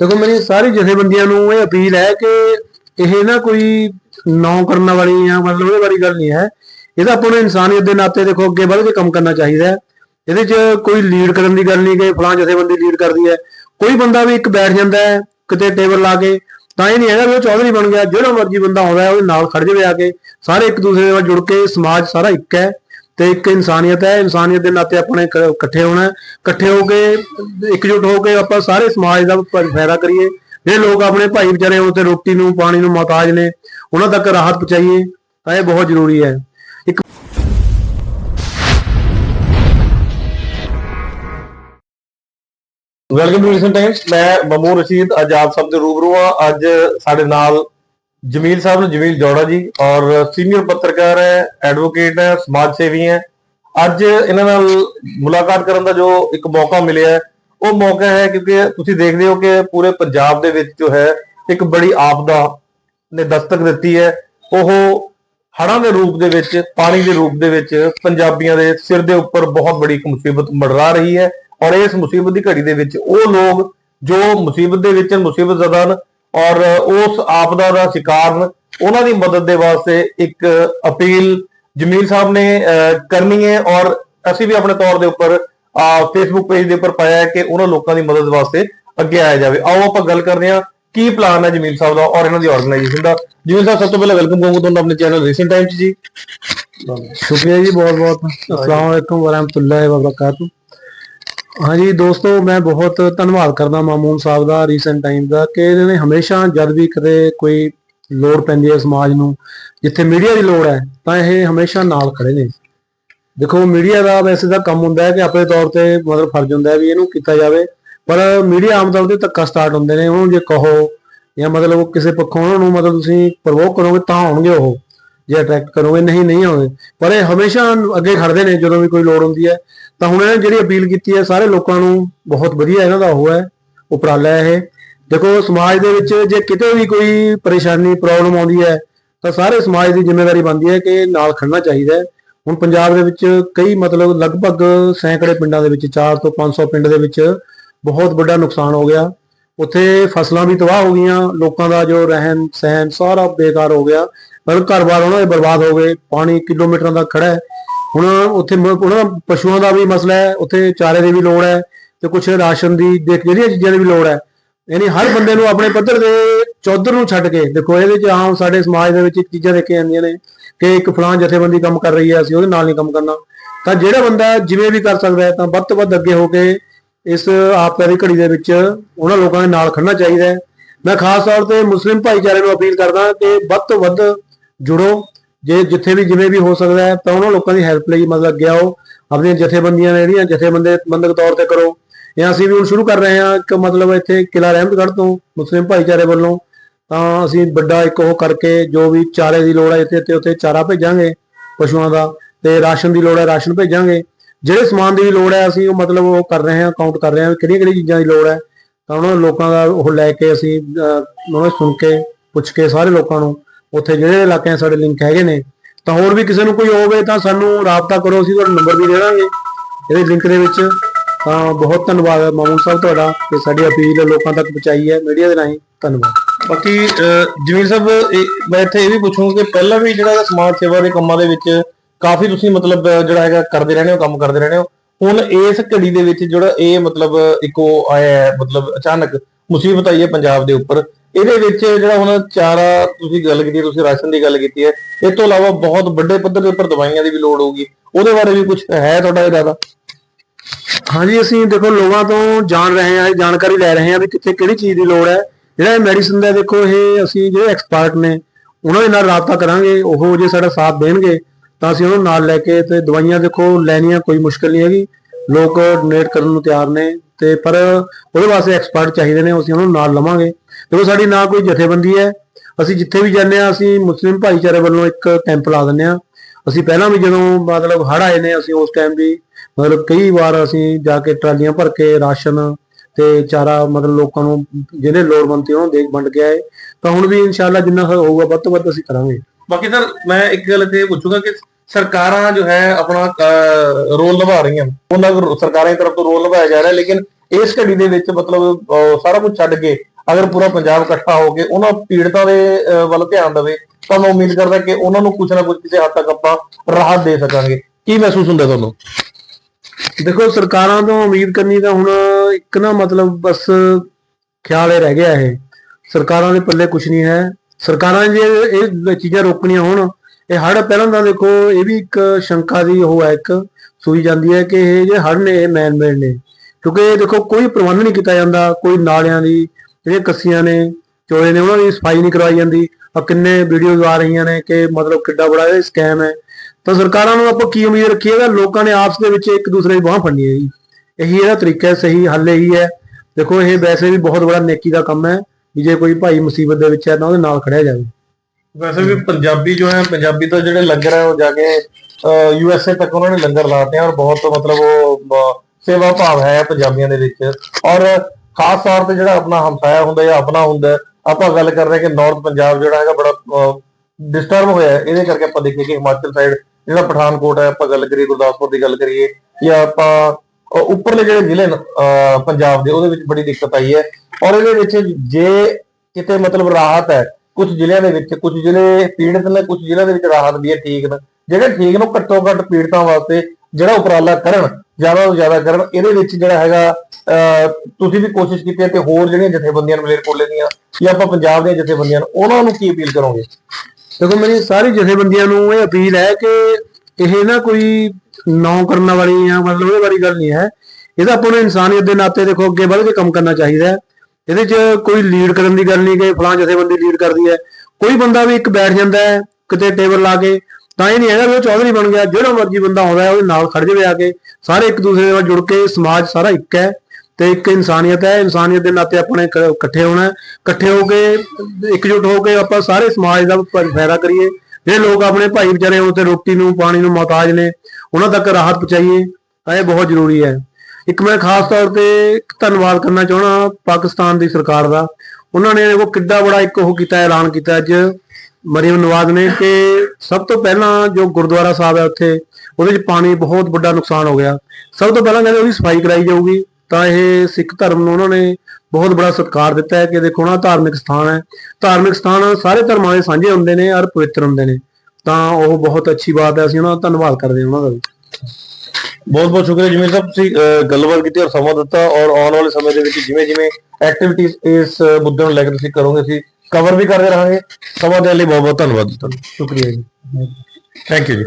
ਦੇਖੋ ਮੇਰੀ ਸਾਰੀ ਜਥੇਬੰਦੀਆਂ ਨੂੰ ਇਹ ਅਪੀਲ ਹੈ ਕਿ ਇਹ ਨਾ ਕੋਈ ਨੌ ਕਰਨ ਵਾਲੀ ਜਾਂ ਮਤਲਬ ਉਹਦੇ ਵਾਲੀ ਗੱਲ ਨਹੀਂ ਹੈ। ਇਹਦਾ ਆਪਾਂ ਨੂੰ ਇਨਸਾਨੀਅਤ ਦੇ ਨਾਤੇ ਦੇਖੋ ਅੱਗੇ ਵੱਧ ਕੇ ਕੰਮ ਕਰਨਾ ਚਾਹੀਦਾ ਹੈ। ਇਹਦੇ 'ਚ ਕੋਈ ਲੀਡ ਕਰਨ ਦੀ ਗੱਲ ਨਹੀਂ ਕਿ ਫਲਾਂ ਜਥੇਬੰਦੀ ਲੀਡ ਕਰਦੀ ਹੈ। ਕੋਈ ਬੰਦਾ ਵੀ ਇੱਕ ਬੈਠ ਜਾਂਦਾ ਹੈ, ਕਿਤੇ ਟੇਬਲ ਲਾ ਕੇ, ਤਾਂ ਇਹ ਨਹੀਂ ਹੈਗਾ ਵੀ ਉਹ ਚੌਧਰੀ ਬਣ ਗਿਆ, ਜਿਹੜਾ ਮਰਜ਼ੀ ਬੰਦਾ ਆਉਂਦਾ ਉਹਦੇ ਨਾਲ ਖੜ ਜਾਵੇ ਆ ਕੇ। ਸਾਰੇ ਇੱਕ ਦੂਸਰੇ ਨਾਲ ਜੁੜ ਕੇ, ਸਮਾਜ ਸਾਰਾ ਇੱਕ ਹੈ। ਤੇ ਇੱਕ ਇਨਸਾਨੀਅਤ ਹੈ, ਇਨਸਾਨੀਅਤ ਦੇ ਨਾਤੇ ਆਪਣੇ ਇਕੱਠੇ ਹੋਣਾ ਹੈ। ਇਕੱਠੇ ਹੋ ਕੇ, ਇਕਜੁੱਟ ਹੋ ਕੇ ਆਪਾਂ ਸਾਰੇ ਸਮਾਜ ਦਾ ਫਾਇਦਾ ਕਰੀਏ। ਜਿਹੜੇ ਲੋਕ ਆਪਣੇ ਭਾਈ ਵਿਚਾਰੇ ਉਹ ਤੇ ਰੋਟੀ ਨੂੰ, ਪਾਣੀ ਨੂੰ ਮੁਹਤਾਜ ਨੇ, ਉਹਨਾਂ ਤੱਕ ਰਾਹਤ ਪਹੁੰਚਾਈਏ, ਤਾਂ ਇਹ ਬਹੁਤ ਜ਼ਰੂਰੀ ਹੈ। ਇੱਕ ਵੈਲਕਮ ਟੂ ਰੀਸੈਂਟ ਟਾਈਮਸ ਮੈਂ ਮਮੂ ਰਸ਼ੀਦ, ਅੱਜ ਆਪ ਸਭ ਦੇ ਰੂਬਰੂ ਹਾਂ। ਅੱਜ ਸਾਡੇ ਨਾਲ ਜਮੀਲ ਸਾਹਿਬ ਨੂੰ ਜਮੀਲ ਜੋੜਾ ਜੀ ਔਰ ਸੀਨੀਅਰ ਪੱਤਰਕਾਰ ਹੈ ਐਡਵੋਕੇਟ ਹੈ, ਸਮਾਜ ਸੇਵੀ ਹੈ। ਅੱਜ ਇਹਨਾਂ ਨਾਲ ਮੁਲਾਕਾਤ ਕਰਨ ਦਾ ਜੋ ਇੱਕ ਮੌਕਾ ਮਿਲਿਆ ਉਹ ਮੌਕਾ ਹੈ ਕਿਉਂਕਿ ਤੁਸੀਂ ਦੇਖਦੇ ਹੋ ਕਿ ਪੂਰੇ ਪੰਜਾਬ ਦੇ ਵਿੱਚ ਜੋ ਹੈ, ਇੱਕ ਬੜੀ ਆਪਦਾ ਨੇ ਦਸਤਕ ਦਿੱਤੀ ਹੈ। ਉਹ ਹੜ੍ਹਾਂ ਦੇ ਰੂਪ ਦੇ ਵਿੱਚ, ਪਾਣੀ ਦੇ ਰੂਪ ਦੇ ਵਿੱਚ ਪੰਜਾਬੀਆਂ ਦੇ ਸਿਰ ਦੇ ਉੱਪਰ ਬਹੁਤ ਬੜੀ ਇੱਕ ਮੁਸੀਬਤ ਮੰਡਰਾ ਰਹੀ ਹੈ। ਔਰ ਇਸ ਮੁਸੀਬਤ ਦੀ ਘੜੀ ਦੇ ਵਿੱਚ ਉਹ ਲੋਕ ਜੋ ਮੁਸੀਬਤ ਦੇ ਵਿੱਚ ਮੁਸੀਬਤ ਜ਼ਦਾ ਔਰ ਉਸ ਆਪਦਾ ਦਾ ਸ਼ਿਕਾਰ ਉਹਨਾਂ ਦੀ ਮਦਦ ਦੇ ਵਾਸਤੇ ਇੱਕ ਅਪੀਲ ਜਮੀਲ ਸਾਹਿਬ ਨੇ ਕਰਨੀ ਹੈ ਔਰ ਅਸੀਂ ਵੀ ਆਪਣੇ ਤੌਰ ਦੇ ਉੱਪਰ ਫੇਸਬੁੱਕ ਪੇਜ ਦੇ ਉੱਪਰ ਪਾਇਆ ਹੈ ਕਿ ਉਹਨਾਂ ਲੋਕਾਂ ਦੀ ਮਦਦ ਵਾਸਤੇ ਅੱਗੇ ਆਇਆ ਜਾਵੇ। ਆਓ ਆਪਾਂ ਗੱਲ ਕਰਦੇ ਹਾਂ ਕੀ ਪਲਾਨ ਹੈ ਜਮੀਲ ਸਾਹਿਬ ਦਾ ਔਰ ਇਹਨਾਂ ਦੀ ਆਰਗੇਨਾਈਜੇਸ਼ਨ ਦਾ। ਜਮੀਲ ਸਾਹਿਬ ਸਭ ਤੋਂ ਪਹਿਲਾਂ ਵੈਲਕਮ ਕਰਾਂਗਾ ਤੁਹਾਨੂੰ ਆਪਣੇ ਚੈਨਲ ਰੀਸੈਂਟ ਟਾਈਮਸ ਜੀ। ਸ਼ੁਕਰੀਆ ਜੀ ਬਹੁਤ ਬਹੁਤ ਅਸਲਾਮ ਵਾਲੇਕੁਮ ਵਰਹਿਮਤੁল্ਲਾਹ ਵਬਰਕਾਤੁ ਹਾਂਜੀ ਦੋਸਤੋ, ਮੈਂ ਬਹੁਤ ਧੰਨਵਾਦ ਕਰਦਾ ਮਾਮੂਨ ਸਾਹਿਬ ਦਾ ਰੀਸੈਂਟ ਟਾਈਮ ਦਾ ਕਿ ਇਹਨਾਂ ਨੇ ਹਮੇਸ਼ਾ ਜਦ ਵੀ ਕਦੇ ਕੋਈ ਲੋੜ ਪੈਂਦੀ ਹੈ ਸਮਾਜ ਨੂੰ, ਜਿੱਥੇ ਮੀਡੀਆ ਦੀ ਲੋੜ ਹੈ, ਤਾਂ ਇਹ ਹਮੇਸ਼ਾ ਨਾਲ ਖੜੇ ਨੇ। ਦੇਖੋ ਮੀਡੀਆ ਦਾ ਵੈਸੇ ਤਾਂ ਕੰਮ ਹੁੰਦਾ ਹੈ ਕਿ ਆਪਣੇ ਤੌਰ ਤੇ ਮਤਲਬ ਫਰਜ਼ ਹੁੰਦਾ ਹੈ ਵੀ ਇਹਨੂੰ ਕੀਤਾ ਜਾਵੇ, ਪਰ ਮੀਡੀਆ ਆਮ ਤੌਰ ਤੇ ਧੱਕਾ ਸਟਾਰਟ ਹੁੰਦੇ ਨੇ, ਉਹਨੂੰ ਜੇ ਕਹੋ ਜਾਂ ਮਤਲਬ ਉਹ ਕਿਸੇ ਪੱਖੋਂ ਉਹਨਾਂ ਨੂੰ ਮਤਲਬ ਤੁਸੀਂ ਪ੍ਰਵੋਕ ਕਰੋਗੇ ਤਾਂ ਆਉਣਗੇ ਉਹ। ਜੇ ਅਟਰੈਕਟ ਕਰੋਗੇ, ਨਹੀਂ ਨਹੀਂ ਆਉਂਦੇ। ਪਰ ਇਹ ਹਮੇਸ਼ਾ ਅੱਗੇ ਖੜਦੇ ਨੇ, ਜਦੋਂ ਵੀ ਕੋਈ ਲੋੜ ਹੁੰਦੀ ਹੈ। ਤਾਂ ਹੁਣ ਇਹਨਾਂ ਜਿਹੜੀ ਅਪੀਲ ਕੀਤੀ ਹੈ, ਸਾਰੇ ਲੋਕਾਂ ਨੂੰ ਬਹੁਤ ਵਧੀਆ ਇਹਨਾਂ ਦਾ ਉਹ ਹੈ, ਉਪਰਾਲਾ ਇਹ। ਦੇਖੋ, ਸਮਾਜ ਦੇ ਵਿੱਚ ਜੇ ਕਿਤੇ ਵੀ ਕੋਈ ਪਰੇਸ਼ਾਨੀ ਪ੍ਰੋਬਲਮ ਆਉਂਦੀ ਹੈ, ਤਾਂ ਸਾਰੇ ਸਮਾਜ ਦੀ ਜ਼ਿੰਮੇਵਾਰੀ ਬਣਦੀ ਹੈ ਕਿ ਨਾਲ ਖੜਨਾ ਚਾਹੀਦਾ ਹੈ। ਹੁਣ ਪੰਜਾਬ ਦੇ ਵਿੱਚ ਕਈ ਮਤਲਬ ਲਗਭਗ ਸੈਂਕੜੇ ਪਿੰਡਾਂ ਦੇ ਵਿੱਚ 4 ਤੋਂ 500 ਪਿੰਡ ਦੇ ਵਿੱਚ ਬਹੁਤ ਵੱਡਾ ਨੁਕਸਾਨ ਹੋ ਗਿਆ। ਉੱਥੇ ਫਸਲਾਂ ਵੀ ਤਬਾਹ ਹੋ ਗਈਆਂ, ਲੋਕਾਂ ਦਾ ਜੋ ਰਹਿਣ ਸਹਿਣ ਸਾਰਾ ਬੇਕਾਰ ਹੋ ਗਿਆ। ਮਤਲਬ ਘਰ-ਬਾਰ ਉਹਨਾਂ ਦੇ ਬਰਬਾਦ ਹੋ ਗਏ, ਪਾਣੀ ਕਿਲੋਮੀਟਰਾਂ ਦਾ ਖੜਾ ਹੈ। ਹੁਣ ਉੱਥੇ ਉਹਨਾਂ ਦਾ ਪਸ਼ੂਆਂ ਦਾ ਵੀ ਮਸਲਾ ਹੈ, ਉੱਥੇ ਚਾਰੇ ਦੀ ਵੀ ਲੋੜ ਹੈ ਤੇ ਕੁਝ ਰਾਸ਼ਨ ਦੀ ਦੇਖ ਜਿਹੜੀਆਂ ਚੀਜ਼ਾਂ ਦੀ ਵੀ ਲੋੜ ਹੈ। ਯਾਨੀ ਹਰ ਬੰਦੇ ਨੂੰ ਆਪਣੇ ਪੱਧਰ ਦੇ ਚੌਧਰ ਨੂੰ ਛੱਡ ਕੇ, ਦੇਖੋ ਇਹਦੇ ਚ ਆਮ ਸਾਡੇ ਸਮਾਜ ਦੇ ਵਿੱਚ ਇੱਕ ਚੀਜ਼ਾਂ ਦੇਖੀਆਂ ਜਾਂਦੀਆਂ ਨੇ ਕਿ ਇੱਕ ਫਲਾਂ ਜਥੇਬੰਦੀ ਕੰਮ ਕਰ ਰਹੀ ਹੈ, ਅਸੀਂ ਉਹਦੇ ਨਾਲ ਨਹੀਂ ਕੰਮ ਕਰਨਾ। ਤਾਂ ਜਿਹੜਾ ਬੰਦਾ ਜਿਵੇਂ ਵੀ ਕਰ ਸਕਦਾ ਹੈ, ਤਾਂ ਵੱਧ ਤੋਂ ਵੱਧ ਅੱਗੇ ਹੋ ਕੇ ਇਸ ਆਪਦਾ ਦੀ ਘੜੀ ਦੇ ਵਿੱਚ ਉਹਨਾਂ ਲੋਕਾਂ ਦੇ ਨਾਲ ਖੜਨਾ ਚਾਹੀਦਾ ਹੈ। ਮੈਂ ਖਾਸ ਤੌਰ ਤੇ ਮੁਸਲਿਮ ਭਾਈਚਾਰੇ ਨੂੰ ਅਪੀਲ ਕਰਦਾ ਕਿ ਵੱਧ ਤੋਂ ਵੱਧ ਜੁੜੋ। ਜੇ ਜਿੱਥੇ ਵੀ ਜਿਵੇਂ ਵੀ ਹੋ ਸਕਦਾ ਹੈ ਤਾਂ ਉਹਨਾਂ ਲੋਕਾਂ ਦੀ ਹੈਲਪ ਲਈ ਮਤਲਬ ਅੱਗੇ ਆਓ। ਆਪਣੀਆਂ ਜਥੇਬੰਦੀਆਂ ਨੇ ਜਿਹੜੀਆਂ ਜਥੇਬੰਦੇ ਬੰਦਕ ਤੌਰ ਤੇ ਕਰੋ। ਜਾਂ ਅਸੀਂ ਵੀ ਹੁਣ ਸ਼ੁਰੂ ਕਰ ਰਹੇ ਹਾਂ ਕਿ ਮਤਲਬ ਇੱਥੇ ਕਿਲਾ ਰਹਿਮਤਗੜ੍ਹ ਤੋਂ ਮੁਸਲਿਮ ਭਾਈਚਾਰੇ ਵੱਲੋਂ। ਤਾਂ ਅਸੀਂ ਵੱਡਾ ਇੱਕ ਉਹ ਕਰਕੇ ਜੋ ਵੀ ਚਾਰੇ ਦੀ ਲੋੜ ਹੈ ਇੱਥੇ ਤੇ ਉੱਥੇ ਚਾਰਾ ਭੇਜਾਂਗੇ ਪਸ਼ੂਆਂ ਦਾ ਤੇ ਰਾਸ਼ਨ ਦੀ ਲੋੜ ਹੈ ਰਾਸ਼ਨ ਭੇਜਾਂਗੇ। ਜਿਹੜੇ ਸਮਾਨ ਦੀ ਵੀ ਲੋੜ ਹੈ ਅਸੀਂ ਉਹ ਮਤਲਬ ਉਹ ਕਰ ਰਹੇ ਹਾਂ ਕਾਊਂਟ ਕਰ ਰਹੇ ਹਾਂ ਕਿਹੜੀਆਂ ਕਿਹੜੀਆਂ ਚੀਜ਼ਾਂ ਦੀ ਲੋੜ ਹੈ। ਤਾਂ ਉਹਨਾਂ ਲੋਕਾਂ ਦਾ ਉਹ ਲੈ ਕੇ ਅਸੀਂ ਅਹ, ਉਹਨਾਂ ਨੂੰ ਸੁਣ ਕੇ ਪੁੱਛ ਕੇ ਸਾਰੇ ਲੋਕਾਂ ਨੂੰ ਉੱਥੇ ਜਿਹੜੇ ਇਲਾਕਿਆਂ ਸਾਡੇ ਲਿੰਕ ਹੈਗੇ ਨੇ ਤਾਂ ਹੋਰ ਵੀ ਕਿਸੇ ਨੂੰ ਕੋਈ ਹੋਵੇ ਤਾਂ ਸਾਨੂੰ ਰਾਬਤਾ ਕਰੋ ਅਸੀਂ ਤੁਹਾਡਾ ਨੰਬਰ ਵੀ ਦੇ ਦਾਂਗੇ। ਇਹਦੇ ਲਿੰਕ ਦੇ ਵਿੱਚ ਤਾਂ ਬਹੁਤ ਧੰਨਵਾਦ ਮਾਮੂਨ ਸਾਹਿਬ ਤੁਹਾਡਾ ਕਿ ਸਾਡੀ ਅਪੀਲ ਲੋਕਾਂ ਤੱਕ ਪਹੁੰਚਾਈ ਹੈ ਮੀਡੀਆ ਦੇ ਰਾਹੀਂ ਧੰਨਵਾਦ। ਬਾਕੀ ਅਹ, ਜਮੀਲ ਸਾਹਿਬ ਮੈਂ ਇੱਥੇ ਇਹ ਵੀ ਪੁੱਛੂੰਗਾ ਕਿ ਪਹਿਲਾਂ ਵੀ ਜਿਹੜਾ ਸਮਾਜ ਸੇਵਾ ਦੇ ਕੰਮਾਂ ਦੇ ਵਿੱਚ ਕਾਫੀ ਤੁਸੀਂ ਮਤਲਬ ਜਿਹੜਾ ਹੈਗਾ ਕਰਦੇ ਰਹਿੰਦੇ ਹੋ ਕੰਮ ਕਰਦੇ ਰਹਿੰਦੇ ਹੋ। ਹੁਣ ਇਸ ਘੜੀ ਦੇ ਵਿੱਚ ਜਿਹੜਾ ਇਹ ਮਤਲਬ ਇੱਕੋ ਆਇਆ ਮਤਲਬ ਅਚਾਨਕ ਮੁਸੀਬਤ ਆਈ ਹੈ ਪੰਜਾਬ ਦੇ ਉੱਪਰ ਇਹਦੇ ਵਿੱਚ ਜਿਹੜਾ ਹੁਣ ਚਾਰਾ ਤੁਸੀਂ ਗੱਲ ਕੀਤੀ, ਤੁਸੀਂ ਰਾਸ਼ਨ ਦੀ ਗੱਲ ਕੀਤੀ ਹੈ ਇਸ ਤੋਂ ਇਲਾਵਾ ਬਹੁਤ ਵੱਡੇ ਪੱਧਰ ਦੇ ਉੱਪਰ ਦਵਾਈਆਂ ਦੀ ਵੀ ਲੋੜ ਹੋਊਗੀ। ਉਹਦੇ ਬਾਰੇ ਵੀ ਕੁਝ ਹੈ ਤੁਹਾਡਾ ਇਰਾਦਾ ਹਾਂਜੀ, ਅਸੀਂ ਦੇਖੋ ਲੋਕਾਂ ਤੋਂ ਜਾਣ ਰਹੇ ਹਾਂ, ਜਾਣਕਾਰੀ ਲੈ ਰਹੇ ਹਾਂ ਵੀ ਕਿੱਥੇ ਕਿਹੜੀ ਚੀਜ਼ ਦੀ ਲੋੜ ਹੈ। ਜਿਹੜਾ ਮੈਡੀਸਨ ਦਾ ਦੇਖੋ, ਇਹ ਅਸੀਂ ਜਿਹੜੇ ਐਕਸਪਰਟ ਨੇ, ਉਹਨਾਂ ਦੇ ਨਾਲ ਰਾਬਤਾ ਕਰਾਂਗੇ, ਉਹ ਜੇ ਸਾਡਾ ਸਾਥ ਦੇਣਗੇ, ਤਾਂ ਅਸੀਂ ਉਹਨਾਂ ਨੂੰ ਨਾਲ ਲੈ ਕੇ ਤੇ ਦਵਾਈਆਂ ਦੇਖੋ ਲੈਣੀਆਂ ਕੋਈ ਮੁਸ਼ਕਲ ਨਹੀਂ ਹੈਗੀ। ਲੋਕ ਡੋਨੇਟ ਕਰਨ ਨੂੰ ਤਿਆਰ ਨੇ ਤੇ ਪਰ ਉਹਦੇ ਵਾਸਤੇ ਐਕਸਪਰਟ ਚਾਹੀਦੇ ਨੇ, ਅਸੀਂ ਉਹਨਾਂ ਨੂੰ ਨਾਲ ਲਵਾਂਗੇ। ਦੇਖੋ, ਸਾਡੀ ਨਾ ਕੋਈ ਜਥੇਬੰਦੀ ਹੈ। ਅਸੀਂ ਜਿੱਥੇ ਵੀ ਜਾਂਦੇ ਆ ਅਸੀਂ ਮੁਸਲਿਮ ਭਾਈਚਾਰੇ ਵੱਲੋਂ ਇੱਕ ਕੈਂਪ ਲਾ ਦਿੰਦੇ ਆ ਅਸੀਂ ਪਹਿਲਾਂ ਵੀ ਜਦੋਂ ਮਤਲਬ ਹੜ੍ਹ ਆਏ ਨੇ, ਅਸੀਂ ਉਸ ਟਾਈਮ ਵੀ ਮਤਲਬ ਕਈ ਵਾਰ ਅਸੀਂ ਜਾ ਕੇ ਟਰਾਲੀਆਂ ਭਰ ਕੇ ਰਾਸ਼ਨ ਤੇ ਚਾਰਾ ਮਤਲਬ ਲੋਕਾਂ ਨੂੰ ਜਿਹੜੇ ਲੋੜਵੰਦ ਤੇ ਉਹਨਾਂ ਨੂੰ ਵੰਡ ਗਿਆ ਆਏ। ਤਾਂ ਹੁਣ ਵੀ ਇਨਸ਼ਾਅੱਲਾ ਜਿੰਨਾ ਹੋਊਗਾ, ਵੱਧ ਤੋਂ ਵੱਧ ਅਸੀਂ ਕਰਾਂਗੇ। ਬਾਕੀ ਸਰ ਮੈਂ ਇੱਕ ਗੱਲ ਤੇ ਪੁੱਛੂਗਾ ਕਿ ਸਰਕਾਰਾਂ ਜੋ ਹੈ ਆਪਣਾ ਰੋਲ ਨਿਭਾ ਰਹੀਆਂ ਉਹਨਾਂ ਸਰਕਾਰਾਂ ਦੀ ਤਰਫ ਤੋਂ ਰੋਲ ਨਿਭਾਇਆ ਜਾ ਰਿਹਾ, ਲੇਕਿਨ ਇਸ ਘੜੀ ਦੇ ਵਿੱਚ ਮਤਲਬ ਸਾਰਾ ਕੁਝ ਛੱਡ ਕੇ ਅਗਰ ਪੂਰਾ ਪੰਜਾਬ ਇਕੱਠਾ ਹੋ ਕੇ ਉਹਨਾਂ ਪੀੜਤਾਂ ਦੇ ਵੱਲ ਧਿਆਨ ਦੇਵੇ, ਤਾਂ ਮੈਂ ਉਮੀਦ ਕਰਦਾ ਕਿ ਉਹਨਾਂ ਨੂੰ ਕੁਝ ਨਾ ਕੁਝ ਕਿਸੇ ਹੱਦ ਤੱਕ ਆਪਾਂ ਰਾਹਤ ਦੇ ਸਕਾਂਗੇ। ਕੀ ਮਹਿਸੂਸ ਹੁੰਦਾ ਤੁਹਾਨੂੰ? ਦੇਖੋ, ਸਰਕਾਰਾਂ ਤੋਂ ਉਮੀਦ ਕਰਨੀ ਤਾਂ ਹੁਣ ਇੱਕ ਨਾ ਮਤਲਬ ਬਸ ਖਿਆਲ ਇਹ ਰਹਿ ਗਿਆ ਇਹ। ਸਰਕਾਰਾਂ ਦੇ ਪੱਲੇ ਕੁਝ ਨਹੀਂ ਹੈ। ਸਰਕਾਰਾਂ ਜੇ ਇਹ ਚੀਜ਼ਾਂ ਰੋਕਣੀਆਂ ਹੋਣ ਇਹ ਹੜ ਪਹਿਲਾਂ ਤਾਂ ਦੇਖੋ, ਇਹ ਵੀ ਇੱਕ ਸ਼ੰਕਾ ਦੀ ਉਹ ਹੈ, ਇੱਕ ਸੂਈ ਜਾਂਦੀ ਹੈ ਕਿ ਇਹ ਜੇ ਹੜ ਨੇ, ਇਹ ਮੈਨ ਮੇਡ ਨੇ। ਕਿਉਂਕਿ ਇਹ ਦੇਖੋ, ਕੋਈ ਪ੍ਰਬੰਧ ਨਹੀਂ ਕੀਤਾ ਜਾਂਦਾ, ਕੋਈ ਨਾਲਿਆਂ ਦੀ ਜਿਹੜੇ ਕੱਸੀਆਂ ਨੇ, ਚੋਲੇ ਨੇ, ਉਹਨਾਂ ਦੀ ਸਫ਼ਾਈ ਨਹੀਂ ਕਰਵਾਈ ਜਾਂਦੀ। ਆ ਕਿੰਨੇ ਵੀਡੀਓਜ਼ ਆ ਰਹੀਆਂ ਨੇ ਕਿ ਮਤਲਬ ਕਿੱਡਾ ਬੜਾ ਇਹ ਸਕੈਮ ਹੈ। ਤਾਂ ਸਰਕਾਰਾਂ ਨੂੰ ਆਪਾਂ ਕੀ ਉਮੀਦ ਰੱਖੀਏਗਾ ਲੋਕਾਂ ਨੇ ਆਪਸ ਦੇ ਵਿੱਚ ਇੱਕ ਦੂਸਰੇ ਦੀ ਬਾਹ ਫੜਨੀ ਹੈ ਜੀ। ਇਹੀ ਇਹਦਾ ਤਰੀਕਾ ਹੈ, ਸਹੀ ਹੱਲ ਇਹੀ ਹੈ। ਦੇਖੋ, ਇਹ ਵੈਸੇ ਵੀ ਬਹੁਤ ਬੜਾ ਨੇਕੀ ਦਾ ਕੰਮ ਹੈ, ਵੀ ਜੇ ਕੋਈ ਭਾਈ ਮੁਸੀਬਤ ਦੇ ਵਿੱਚ ਹੈ ਤਾਂ ਉਹਦੇ ਨਾਲ ਖੜਿਆ ਜਾਵੇ। ਵੈਸੇ ਵੀ ਪੰਜਾਬੀ ਜੋ ਹੈ ਪੰਜਾਬੀ ਤੋਂ ਜਿਹੜੇ ਲੰਗਰ ਹੈ ਉਹ ਜਾ ਕੇ ਯੂ ਐਸ ਏ ਤੱਕ ਉਹਨਾਂ ਨੇ ਲੰਗਰ ਲਾਤੇ ਔਰ ਬਹੁਤ ਮਤਲਬ ਉਹ ਸੇਵਾ ਭਾਵ ਹੈ ਪੰਜਾਬੀਆਂ ਦੇ ਵਿੱਚ। ਔਰ ਖਾਸ ਤੌਰ ਤੇ ਜਿਹੜਾ ਆਪਣਾ ਹਮਸਾਇਆ ਹੁੰਦਾ ਜਾਂ ਆਪਣਾ ਹੁੰਦਾ ਆਪਾਂ ਗੱਲ ਕਰ ਰਹੇ ਕਿ ਨਾਰਥ ਪੰਜਾਬ ਜਿਹੜਾ ਹੈਗਾ ਬੜਾ ਡਿਸਟਰਬ ਹੋਇਆ ਇਹਦੇ ਕਰਕੇ ਆਪਾਂ ਦੇਖੀਏ ਕਿ ਹਿਮਾਚਲ ਸਾਈਡ ਜਿਹੜਾ ਪਠਾਨਕੋਟ ਹੈ ਆਪਾਂ ਗੱਲ ਕਰੀਏ ਗੁਰਦਾਸਪੁਰ ਦੀ ਗੱਲ ਕਰੀਏ ਜਾਂ ਆਪਾਂ ਉੱਪਰਲੇ ਜਿਹੜੇ ਜ਼ਿਲ੍ਹੇ ਨੇ ਅ, ਪੰਜਾਬ ਦੇ ਉਹਦੇ ਵਿੱਚ ਬੜੀ ਦਿੱਕਤ ਆਈ ਹੈ। ਔਰ ਇਹਦੇ ਵਿੱਚ ਜੇ ਕਿਤੇ ਮਤਲਬ ਰਾਹਤ ਹੈ ਕੁਝ ਜ਼ਿਲ੍ਹਿਆਂ ਦੇ ਵਿੱਚ ਕੁਝ ਜ਼ਿਲ੍ਹੇ ਪੀੜਤ ਨੇ ਕੁਝ ਜ਼ਿਲ੍ਹਿਆਂ ਦੇ ਵਿੱਚ ਰਾਹਤ ਵੀ ਹੈ ਠੀਕ ਨੇ। ਜਿਹੜੇ ਠੀਕ ਨੇ ਘੱਟੋ ਘੱਟ ਪੀੜਤਾਂ ਵਾਸਤੇ ਜਿਹੜਾ ਉਪਰਾਲਾ ਕਰਨ ਜ਼ਿਆਦਾ ਤੋਂ ਜ਼ਿਆਦਾ ਕਰਨ ਇਹਦੇ ਵਿੱਚ ਜਿਹੜਾ ਹੈਗਾ ਅਹ, ਤੁਸੀਂ ਵੀ ਕੋਸ਼ਿਸ਼ ਕੀਤੀ ਹੈ ਤੇ ਹੋਰ ਜਿਹੜੀਆਂ ਜਥੇਬੰਦੀਆਂ ਨੇ ਮਲੇਰਕੋਟਲੇ ਦੀਆਂ ਜਾਂ ਆਪਾਂ ਪੰਜਾਬ ਦੀਆਂ ਜਥੇਬੰਦੀਆਂ ਨੇ ਉਹਨਾਂ ਨੂੰ ਕੀ ਅਪੀਲ ਕਰੋਗੇ? ਦੇਖੋ ਮੇਰੀ ਸਾਰੀ ਜਥੇਬੰਦੀਆਂ ਨੂੰ ਇਹ ਅਪੀਲ ਹੈ ਕਿ ਇਹ ਨਾ ਕੋਈ ਨੌ ਕਰਨ ਵਾਲੀ ਜਾਂ ਮਤਲਬ ਇਹ ਵਾਲੀ ਗੱਲ ਨਹੀਂ ਹੈ। ਇਹਦਾ ਆਪਾਂ ਨੂੰ ਇਨਸਾਨੀਅਤ ਦੇ ਨਾਤੇ ਦੇਖੋ ਅੱਗੇ ਵੱਧ ਕੇ ਕੰਮ ਕਰਨਾ ਚਾਹੀਦਾ ਹੈ। ਇਹਦੇ 'ਚ ਕੋਈ ਲੀਡ ਕਰਨ ਦੀ ਗੱਲ ਨਹੀਂ ਕਿ ਫਲਾਂ ਜਥੇਬੰਦੀ ਲੀਡ ਕਰਦੀ ਹੈ। ਕੋਈ ਬੰਦਾ ਵੀ ਇੱਕ ਬੈਠ ਜਾਂਦਾ ਹੈ, ਕਿਤੇ ਟੇਬਲ ਲਾ ਕੇ, ਤਾਂ ਇਹ ਨਹੀਂ ਹੈਗਾ ਵੀ ਉਹ ਚੌਧਰੀ ਬਣ ਗਿਆ, ਜਿਹੜਾ ਮਰਜ਼ੀ ਬੰਦਾ ਆਉਂਦਾ ਉਹਦੇ ਨਾਲ ਖੜ ਜਾਵੇ ਆ ਕੇ। ਸਾਰੇ ਇੱਕ ਦੂਸਰੇ ਨਾਲ ਜੁੜ ਕੇ ਸਮਾਜ ਸਾਰਾ ਇੱਕ ਹੈ ਤੇ ਇੱਕ ਇਨਸਾਨੀਅਤ ਹੈ। ਇਨਸਾਨੀਅਤ ਦੇ ਨਾਤੇ ਆਪਣੇ ਇਕੱਠੇ ਹੋਣਾ ਇਕੱਠੇ ਹੋ ਕੇ, ਇਕਜੁੱਟ ਹੋ ਕੇ ਆਪਾਂ ਸਾਰੇ ਸਮਾਜ ਦਾ ਫਾਇਦਾ ਕਰੀਏ। ਜਿਹੜੇ ਲੋਕ ਆਪਣੇ ਭਾਈ ਵਿਚਾਰੇ ਉਹ ਤੇ ਰੋਟੀ ਨੂੰ, ਪਾਣੀ ਨੂੰ ਮੁਹਤਾਜ ਨੇ, ਉਹਨਾਂ ਤੱਕ ਰਾਹਤ ਪਹੁੰਚਾਈਏ, ਤਾਂ ਇਹ ਬਹੁਤ ਜ਼ਰੂਰੀ ਹੈ। ਇੱਕ ਮੈਂ ਖਾਸ ਤੌਰ ਤੇ ਧੰਨਵਾਦ ਕਰਨਾ ਚਾਹਣਾ ਪਾਕਿਸਤਾਨ ਦੀ ਸਰਕਾਰ ਦਾ। ਉਹਨਾਂ ਨੇ ਉਹ ਕਿੱਡਾ ਬੜਾ ਇੱਕ ਉਹ ਕੀਤਾ, ਐਲਾਨ ਕੀਤਾ ਅੱਜ ਮਰੀਮ ਨਵਾਜ਼ ਨੇ ਕਿ ਸਭ ਤੋਂ ਪਹਿਲਾਂ ਜੋ ਗੁਰਦੁਆਰਾ ਸਾਹਿਬ ਹੈ ਉੱਥੇ, ਉਹਦੇ ਵਿੱਚ ਪਾਣੀ ਬਹੁਤ ਵੱਡਾ ਨੁਕਸਾਨ ਹੋ ਗਿਆ। ਸਭ ਤੋਂ ਪਹਿਲਾਂ ਕਹਿੰਦੇ ਉਹਦੀ ਸਫ਼ਾਈ ਕਰਾਈ ਜਾਊਗੀ, ਤਾਂ ਇਹ ਸਿੱਖ ਧਰਮ ਨੂੰ ਉਹਨਾਂ ਨੇ ਬਹੁਤ ਬੜਾ ਸਤਿਕਾਰ ਦਿੱਤਾ ਹੈ ਕਿ ਦੇਖੋ ਨਾ, ਧਾਰਮਿਕ ਸਥਾਨ ਹੈ। ਧਾਰਮਿਕ ਸਥਾਨ ਸਾਰੇ ਧਰਮਾਂ ਦੇ ਸਾਂਝੇ ਹੁੰਦੇ ਨੇ ਔਰ ਪਵਿੱਤਰ ਹੁੰਦੇ ਨੇ। ਤਾਂ ਉਹ ਬਹੁਤ ਅੱਛੀ ਬਾਤ ਹੈ, ਅਸੀਂ ਉਹਨਾਂ ਦਾ ਧੰਨਵਾਦ ਕਰਦੇ ਹਾਂ ਉਹਨਾਂ ਦਾ ਵੀ। ਬਹੁਤ ਬਹੁਤ ਸ਼ੁਕਰੀਆ ਜਮੀਲ ਸਾਹਿਬ ਤੁਸੀਂ ਅਹ, ਗੱਲਬਾਤ ਕੀਤੀ ਔਰ ਸਮਾਂ ਦਿੱਤਾ ਔਰ ਆਉਣ ਵਾਲੇ ਸਮੇਂ ਦੇ ਵਿੱਚ ਜਿਵੇਂ ਜਿਵੇਂ ਐਕਟੀਵਿਟੀਜ਼ ਇਸ ਮੁੱਦੇ ਨੂੰ ਲੈ ਕੇ ਤੁਸੀਂ ਕਰੋਗੇ ਅਸੀਂ ਕਵਰ ਵੀ ਕਰਦੇ ਰਹਾਂਗੇ। ਸਮਾਂ ਦੇਣ ਲਈ ਬਹੁਤ ਬਹੁਤ ਧੰਨਵਾਦ ਤੁਹਾਨੂੰ ਸ਼ੁਕਰੀਆ ਜੀ। ਥੈਂਕ ਯੂ ਜੀ।